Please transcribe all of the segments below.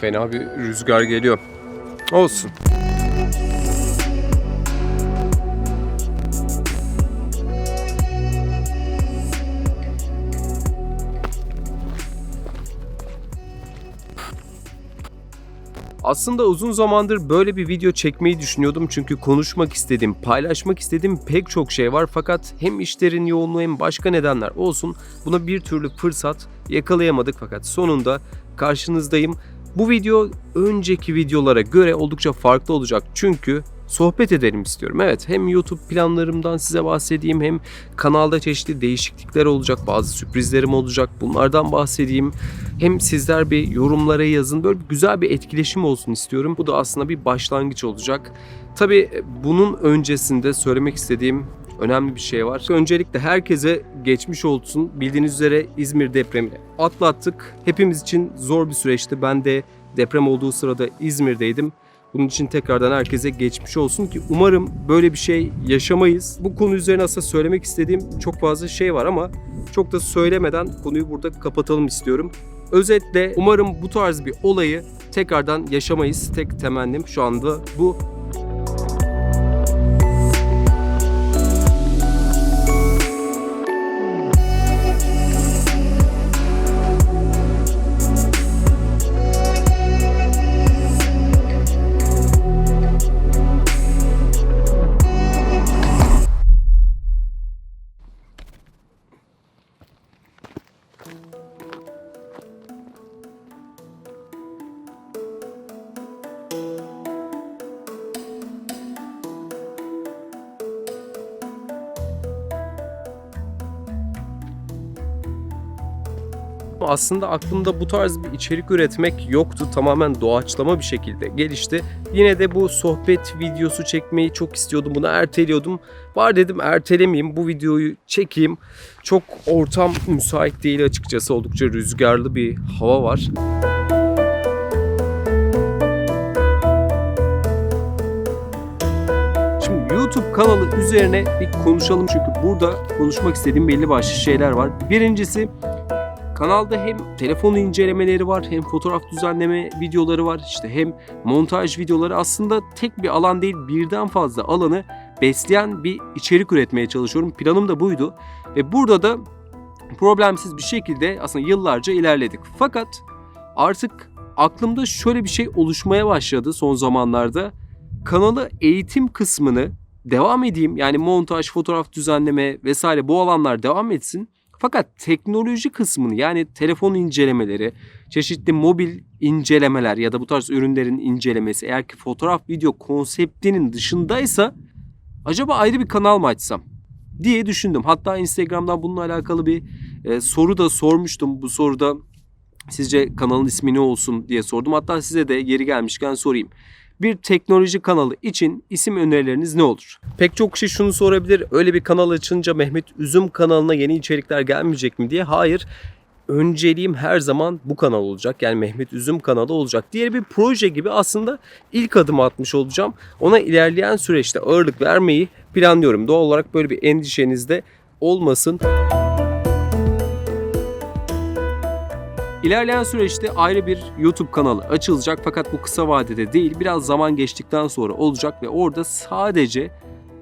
fena bir rüzgar geliyor. Olsun. Aslında uzun zamandır böyle bir video çekmeyi düşünüyordum çünkü konuşmak istediğim, paylaşmak istediğim pek çok şey var fakat hem işlerin yoğunluğu hem başka nedenler olsun buna bir türlü fırsat yakalayamadık fakat sonunda karşınızdayım. Bu video önceki videolara göre oldukça farklı olacak çünkü sohbet edelim istiyorum. Evet hem YouTube planlarımdan size bahsedeyim hem kanalda çeşitli değişiklikler olacak, bazı sürprizlerim olacak. Bunlardan bahsedeyim. Hem sizler bir yorumlara yazın. Böyle güzel bir etkileşim olsun istiyorum. Bu da aslında bir başlangıç olacak. Tabii bunun öncesinde söylemek istediğim önemli bir şey var. Öncelikle herkese geçmiş olsun. Bildiğiniz üzere İzmir depremini atlattık. Hepimiz için zor bir süreçti. Ben de deprem olduğu sırada İzmir'deydim. Bunun için tekrardan herkese geçmiş olsun ki umarım böyle bir şey yaşamayız. Bu konu üzerine aslında söylemek istediğim çok fazla şey var ama çok da söylemeden konuyu burada kapatalım istiyorum. Özetle umarım bu tarz bir olayı tekrardan yaşamayız. Tek temennim şu anda bu. Aslında aklımda bu tarz bir içerik üretmek yoktu. Tamamen doğaçlama bir şekilde gelişti. Yine de bu sohbet videosu çekmeyi çok istiyordum. Bunu erteliyordum. Var dedim ertelemeyeyim bu videoyu çekeyim. Çok ortam müsait değil açıkçası. Oldukça rüzgarlı bir hava var. YouTube kanalı üzerine bir konuşalım çünkü burada konuşmak istediğim belli başlı şeyler var. Birincisi Kanalda hem telefon incelemeleri var, hem fotoğraf düzenleme videoları var, işte hem montaj videoları aslında tek bir alan değil birden fazla alanı besleyen bir içerik üretmeye çalışıyorum. Planım da buydu. Ve burada da problemsiz bir şekilde aslında yıllarca ilerledik. Fakat artık aklımda şöyle bir şey oluşmaya başladı son zamanlarda. Kanalı eğitim kısmını devam edeyim. Yani montaj, fotoğraf düzenleme vesaire bu alanlar devam etsin. Fakat teknoloji kısmını yani telefon incelemeleri, çeşitli mobil incelemeler ya da bu tarz ürünlerin incelemesi eğer ki fotoğraf video konseptinin dışındaysa acaba ayrı bir kanal mı açsam diye düşündüm. Hatta Instagram'dan bununla alakalı bir e, soru da sormuştum. Bu soruda sizce kanalın ismi ne olsun diye sordum. Hatta size de yeri gelmişken sorayım bir teknoloji kanalı için isim önerileriniz ne olur? Pek çok kişi şunu sorabilir. Öyle bir kanal açınca Mehmet Üzüm kanalına yeni içerikler gelmeyecek mi diye. Hayır. Önceliğim her zaman bu kanal olacak. Yani Mehmet Üzüm kanalı olacak. Diğer bir proje gibi aslında ilk adım atmış olacağım. Ona ilerleyen süreçte ağırlık vermeyi planlıyorum. Doğal olarak böyle bir endişeniz de olmasın. İlerleyen süreçte ayrı bir YouTube kanalı açılacak fakat bu kısa vadede değil biraz zaman geçtikten sonra olacak ve orada sadece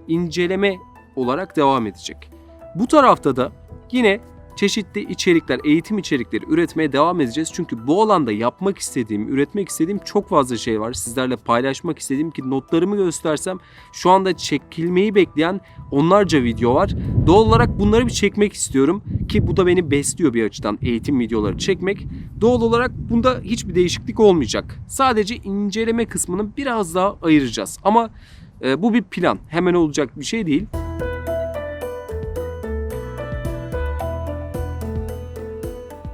inceleme olarak devam edecek. Bu tarafta da yine çeşitli içerikler, eğitim içerikleri üretmeye devam edeceğiz. Çünkü bu alanda yapmak istediğim, üretmek istediğim çok fazla şey var. Sizlerle paylaşmak istediğim ki notlarımı göstersem şu anda çekilmeyi bekleyen onlarca video var. Doğal olarak bunları bir çekmek istiyorum ki bu da beni besliyor bir açıdan eğitim videoları çekmek. Doğal olarak bunda hiçbir değişiklik olmayacak. Sadece inceleme kısmını biraz daha ayıracağız. Ama e, bu bir plan. Hemen olacak bir şey değil.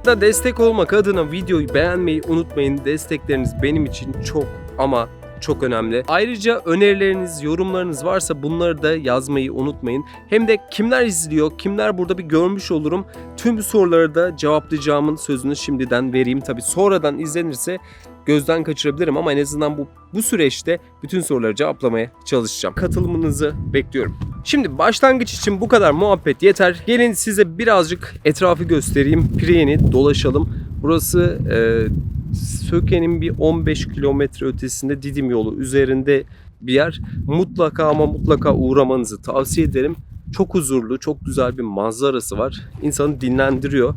Da destek olmak adına videoyu beğenmeyi unutmayın. Destekleriniz benim için çok ama çok önemli. Ayrıca önerileriniz, yorumlarınız varsa bunları da yazmayı unutmayın. Hem de kimler izliyor, kimler burada bir görmüş olurum. Tüm soruları da cevaplayacağımın sözünü şimdiden vereyim. Tabi sonradan izlenirse gözden kaçırabilirim ama en azından bu bu süreçte bütün soruları cevaplamaya çalışacağım. Katılımınızı bekliyorum. Şimdi başlangıç için bu kadar muhabbet yeter. Gelin size birazcık etrafı göstereyim. Pireyen'i dolaşalım. Burası e, Söke'nin bir 15 kilometre ötesinde Didim yolu üzerinde bir yer. Mutlaka ama mutlaka uğramanızı tavsiye ederim. Çok huzurlu, çok güzel bir manzarası var. İnsanı dinlendiriyor.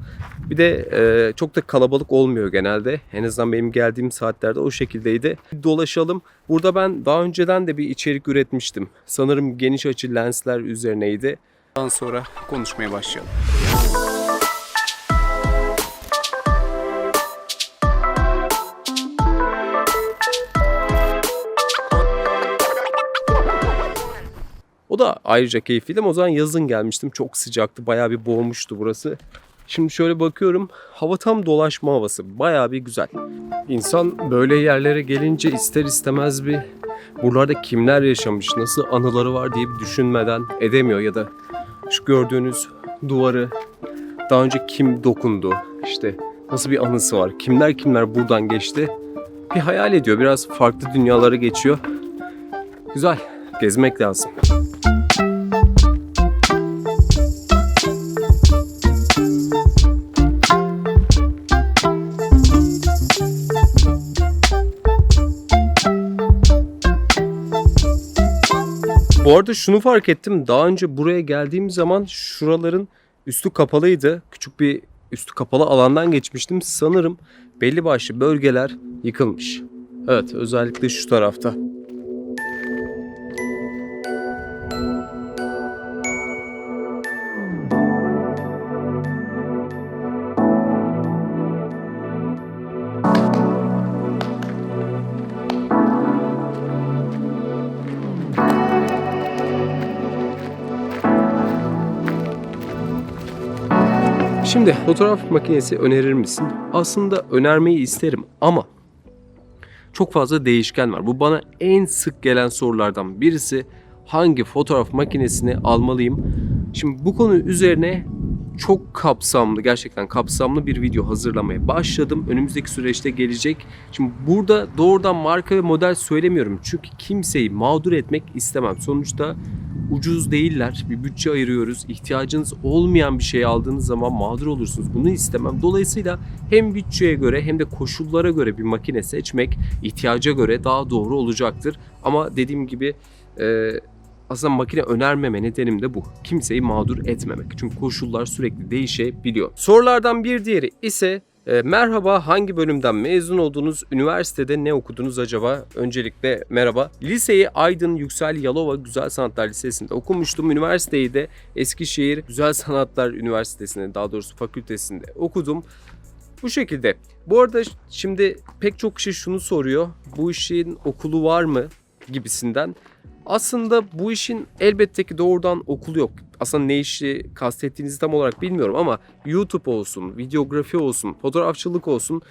Bir de e, çok da kalabalık olmuyor genelde. En azından benim geldiğim saatlerde o şekildeydi. Dolaşalım. Burada ben daha önceden de bir içerik üretmiştim. Sanırım geniş açı lensler üzerineydi. Ondan sonra konuşmaya başlayalım. O da ayrıca keyifliydi ama o zaman yazın gelmiştim. Çok sıcaktı. Bayağı bir boğmuştu burası. Şimdi şöyle bakıyorum. Hava tam dolaşma havası. Bayağı bir güzel. İnsan böyle yerlere gelince ister istemez bir buralarda kimler yaşamış, nasıl anıları var diye bir düşünmeden edemiyor ya da şu gördüğünüz duvarı daha önce kim dokundu, işte nasıl bir anısı var, kimler kimler buradan geçti bir hayal ediyor. Biraz farklı dünyalara geçiyor. Güzel, gezmek lazım. Bu arada şunu fark ettim. Daha önce buraya geldiğim zaman şuraların üstü kapalıydı. Küçük bir üstü kapalı alandan geçmiştim. Sanırım belli başlı bölgeler yıkılmış. Evet özellikle şu tarafta. Şimdi fotoğraf makinesi önerir misin? Aslında önermeyi isterim ama çok fazla değişken var. Bu bana en sık gelen sorulardan birisi hangi fotoğraf makinesini almalıyım? Şimdi bu konu üzerine çok kapsamlı, gerçekten kapsamlı bir video hazırlamaya başladım. Önümüzdeki süreçte gelecek. Şimdi burada doğrudan marka ve model söylemiyorum. Çünkü kimseyi mağdur etmek istemem. Sonuçta ucuz değiller. Bir bütçe ayırıyoruz. İhtiyacınız olmayan bir şey aldığınız zaman mağdur olursunuz. Bunu istemem. Dolayısıyla hem bütçeye göre hem de koşullara göre bir makine seçmek ihtiyaca göre daha doğru olacaktır. Ama dediğim gibi e, aslında makine önermeme nedenim de bu. Kimseyi mağdur etmemek. Çünkü koşullar sürekli değişebiliyor. Sorulardan bir diğeri ise e, merhaba hangi bölümden mezun oldunuz? Üniversitede ne okudunuz acaba? Öncelikle merhaba. Liseyi Aydın Yüksel Yalova Güzel Sanatlar Lisesi'nde okumuştum. Üniversiteyi de Eskişehir Güzel Sanatlar Üniversitesi'nde daha doğrusu fakültesinde okudum. Bu şekilde. Bu arada şimdi pek çok kişi şunu soruyor. Bu işin okulu var mı? gibisinden. Aslında bu işin elbette ki doğrudan okulu yok. Aslında ne işi kastettiğinizi tam olarak bilmiyorum ama YouTube olsun, videografi olsun, fotoğrafçılık olsun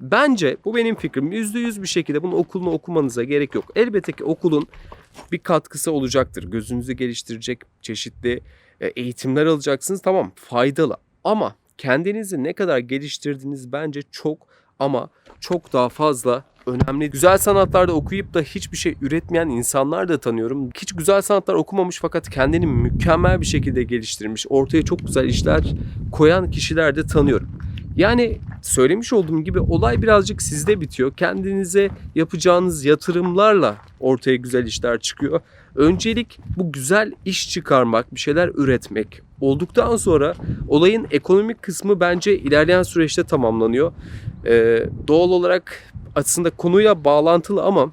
Bence bu benim fikrim. %100 bir şekilde bunun okulunu okumanıza gerek yok. Elbette ki okulun bir katkısı olacaktır. Gözünüzü geliştirecek çeşitli e, eğitimler alacaksınız. Tamam faydalı ama kendinizi ne kadar geliştirdiğiniz bence çok ama çok daha fazla önemli. Güzel sanatlarda okuyup da hiçbir şey üretmeyen insanlar da tanıyorum. Hiç güzel sanatlar okumamış fakat kendini mükemmel bir şekilde geliştirmiş, ortaya çok güzel işler koyan kişiler de tanıyorum. Yani söylemiş olduğum gibi olay birazcık sizde bitiyor. Kendinize yapacağınız yatırımlarla ortaya güzel işler çıkıyor. Öncelik bu güzel iş çıkarmak, bir şeyler üretmek olduktan sonra olayın ekonomik kısmı bence ilerleyen süreçte tamamlanıyor. Ee, doğal olarak aslında konuyla bağlantılı ama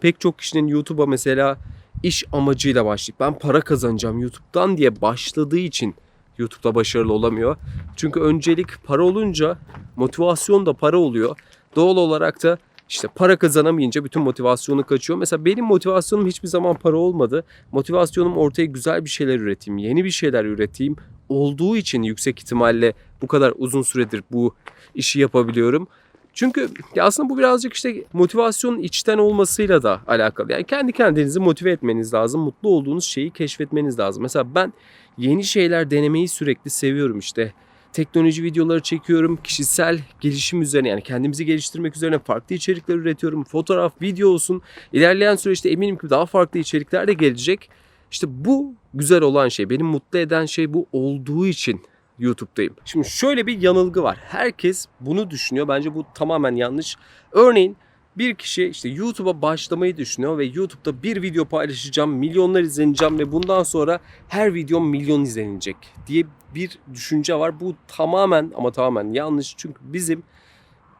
pek çok kişinin YouTube'a mesela iş amacıyla başlayıp ben para kazanacağım YouTube'dan diye başladığı için YouTube'da başarılı olamıyor. Çünkü öncelik para olunca motivasyon da para oluyor. Doğal olarak da işte para kazanamayınca bütün motivasyonu kaçıyor. Mesela benim motivasyonum hiçbir zaman para olmadı. Motivasyonum ortaya güzel bir şeyler üreteyim, yeni bir şeyler üreteyim olduğu için yüksek ihtimalle bu kadar uzun süredir bu işi yapabiliyorum. Çünkü ya aslında bu birazcık işte motivasyonun içten olmasıyla da alakalı. Yani kendi kendinizi motive etmeniz lazım. Mutlu olduğunuz şeyi keşfetmeniz lazım. Mesela ben yeni şeyler denemeyi sürekli seviyorum işte. Teknoloji videoları çekiyorum. Kişisel gelişim üzerine yani kendimizi geliştirmek üzerine farklı içerikler üretiyorum. Fotoğraf, video olsun. İlerleyen süreçte eminim ki daha farklı içerikler de gelecek. İşte bu güzel olan şey, beni mutlu eden şey bu olduğu için YouTube'dayım. Şimdi şöyle bir yanılgı var. Herkes bunu düşünüyor. Bence bu tamamen yanlış. Örneğin bir kişi işte YouTube'a başlamayı düşünüyor ve YouTube'da bir video paylaşacağım, milyonlar izleneceğim ve bundan sonra her videom milyon izlenecek diye bir düşünce var. Bu tamamen ama tamamen yanlış. Çünkü bizim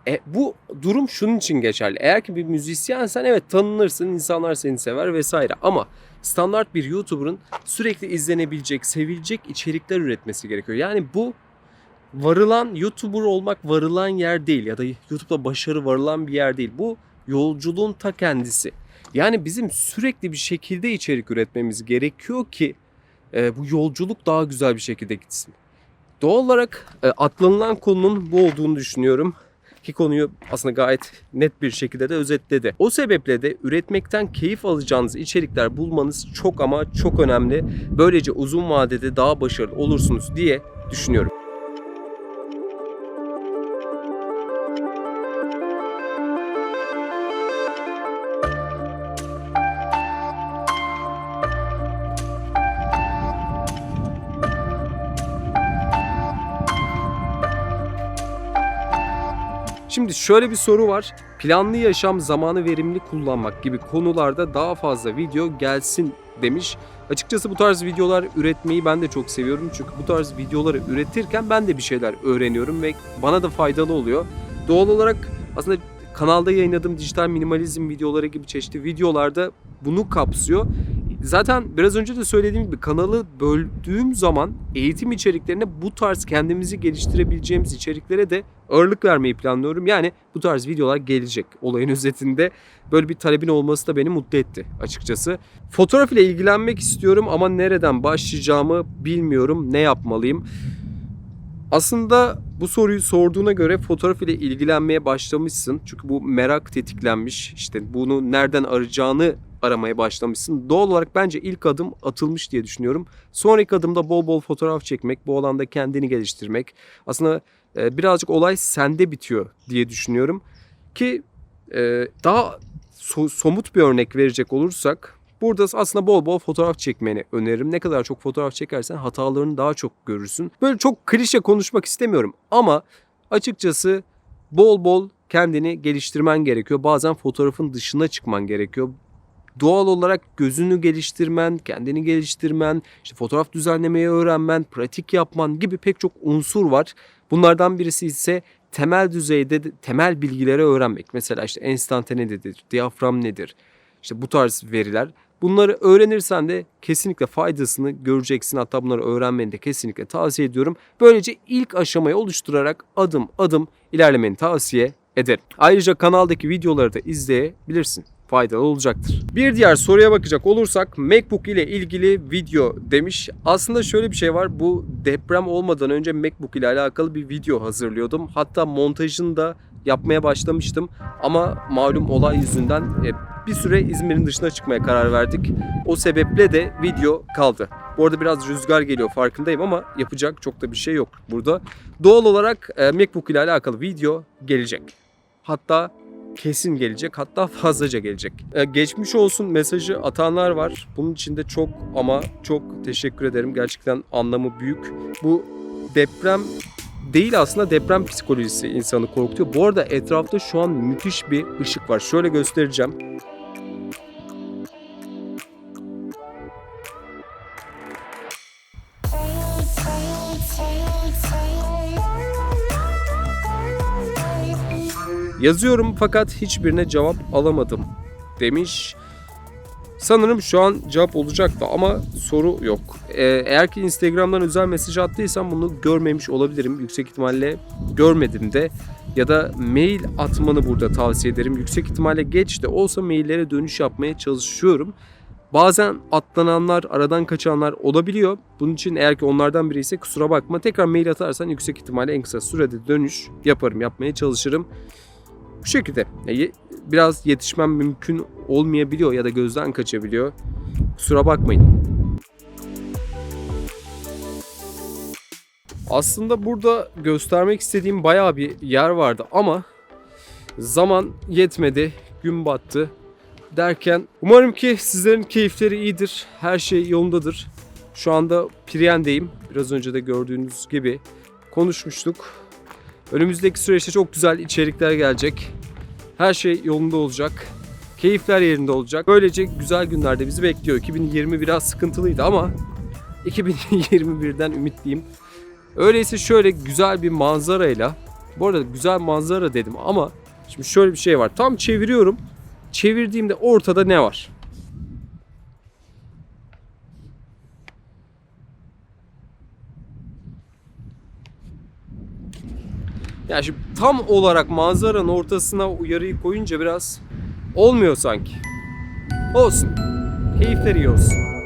e, bu durum şunun için geçerli. Eğer ki bir müzisyensen evet tanınırsın, insanlar seni sever vesaire. Ama standart bir YouTuber'ın sürekli izlenebilecek, sevilecek içerikler üretmesi gerekiyor. Yani bu varılan YouTuber olmak varılan yer değil ya da YouTube'da başarı varılan bir yer değil. Bu yolculuğun ta kendisi. Yani bizim sürekli bir şekilde içerik üretmemiz gerekiyor ki e, bu yolculuk daha güzel bir şekilde gitsin. Doğal olarak e, atlanılan konunun bu olduğunu düşünüyorum ki konuyu aslında gayet net bir şekilde de özetledi. O sebeple de üretmekten keyif alacağınız içerikler bulmanız çok ama çok önemli. Böylece uzun vadede daha başarılı olursunuz diye düşünüyorum. Şöyle bir soru var. Planlı yaşam, zamanı verimli kullanmak gibi konularda daha fazla video gelsin demiş. Açıkçası bu tarz videolar üretmeyi ben de çok seviyorum. Çünkü bu tarz videoları üretirken ben de bir şeyler öğreniyorum ve bana da faydalı oluyor. Doğal olarak aslında kanalda yayınladığım dijital minimalizm videoları gibi çeşitli videolarda bunu kapsıyor. Zaten biraz önce de söylediğim gibi kanalı böldüğüm zaman eğitim içeriklerine bu tarz kendimizi geliştirebileceğimiz içeriklere de ağırlık vermeyi planlıyorum. Yani bu tarz videolar gelecek olayın özetinde. Böyle bir talebin olması da beni mutlu etti açıkçası. Fotoğraf ile ilgilenmek istiyorum ama nereden başlayacağımı bilmiyorum. Ne yapmalıyım? Aslında bu soruyu sorduğuna göre fotoğraf ile ilgilenmeye başlamışsın. Çünkü bu merak tetiklenmiş. İşte bunu nereden arayacağını aramaya başlamışsın. Doğal olarak bence ilk adım atılmış diye düşünüyorum. Sonraki adımda bol bol fotoğraf çekmek, bu alanda kendini geliştirmek. Aslında e, birazcık olay sende bitiyor diye düşünüyorum. Ki e, daha so- somut bir örnek verecek olursak Burada aslında bol bol fotoğraf çekmeni öneririm. Ne kadar çok fotoğraf çekersen hatalarını daha çok görürsün. Böyle çok klişe konuşmak istemiyorum ama açıkçası bol bol kendini geliştirmen gerekiyor. Bazen fotoğrafın dışına çıkman gerekiyor. Doğal olarak gözünü geliştirmen, kendini geliştirmen, işte fotoğraf düzenlemeyi öğrenmen, pratik yapman gibi pek çok unsur var. Bunlardan birisi ise temel düzeyde de- temel bilgileri öğrenmek. Mesela işte enstantane nedir, diyafram nedir? İşte bu tarz veriler. Bunları öğrenirsen de kesinlikle faydasını göreceksin. Hatta bunları öğrenmeni de kesinlikle tavsiye ediyorum. Böylece ilk aşamayı oluşturarak adım adım ilerlemeni tavsiye ederim. Ayrıca kanaldaki videoları da izleyebilirsin. Faydalı olacaktır. Bir diğer soruya bakacak olursak MacBook ile ilgili video demiş. Aslında şöyle bir şey var. Bu deprem olmadan önce MacBook ile alakalı bir video hazırlıyordum. Hatta montajını da yapmaya başlamıştım. Ama malum olay yüzünden e, bir süre İzmir'in dışına çıkmaya karar verdik. O sebeple de video kaldı. Bu arada biraz rüzgar geliyor farkındayım ama yapacak çok da bir şey yok burada. Doğal olarak e, MacBook ile alakalı video gelecek. Hatta kesin gelecek hatta fazlaca gelecek. E, geçmiş olsun mesajı atanlar var. Bunun için de çok ama çok teşekkür ederim. Gerçekten anlamı büyük. Bu deprem değil aslında deprem psikolojisi insanı korkutuyor. Bu arada etrafta şu an müthiş bir ışık var. Şöyle göstereceğim. Yazıyorum fakat hiçbirine cevap alamadım demiş. Sanırım şu an cevap olacaktı ama soru yok. Ee, eğer ki Instagram'dan özel mesaj attıysam bunu görmemiş olabilirim. Yüksek ihtimalle görmedim de. Ya da mail atmanı burada tavsiye ederim. Yüksek ihtimalle geç de olsa maillere dönüş yapmaya çalışıyorum. Bazen atlananlar, aradan kaçanlar olabiliyor. Bunun için eğer ki onlardan biri ise kusura bakma. Tekrar mail atarsan yüksek ihtimalle en kısa sürede dönüş yaparım, yapmaya çalışırım. Bu şekilde biraz yetişmem mümkün olmayabiliyor ya da gözden kaçabiliyor. Kusura bakmayın. Aslında burada göstermek istediğim bayağı bir yer vardı ama zaman yetmedi, gün battı derken umarım ki sizlerin keyifleri iyidir, her şey yolundadır. Şu anda Priyen'deyim. Biraz önce de gördüğünüz gibi konuşmuştuk. Önümüzdeki süreçte çok güzel içerikler gelecek. Her şey yolunda olacak. Keyifler yerinde olacak. Böylece güzel günlerde bizi bekliyor. 2020 biraz sıkıntılıydı ama 2021'den ümitliyim. Öyleyse şöyle güzel bir manzarayla bu arada güzel manzara dedim ama şimdi şöyle bir şey var. Tam çeviriyorum. Çevirdiğimde ortada ne var? Yani şimdi tam olarak manzaranın ortasına uyarıyı koyunca biraz olmuyor sanki. Olsun. Keyifler iyi olsun.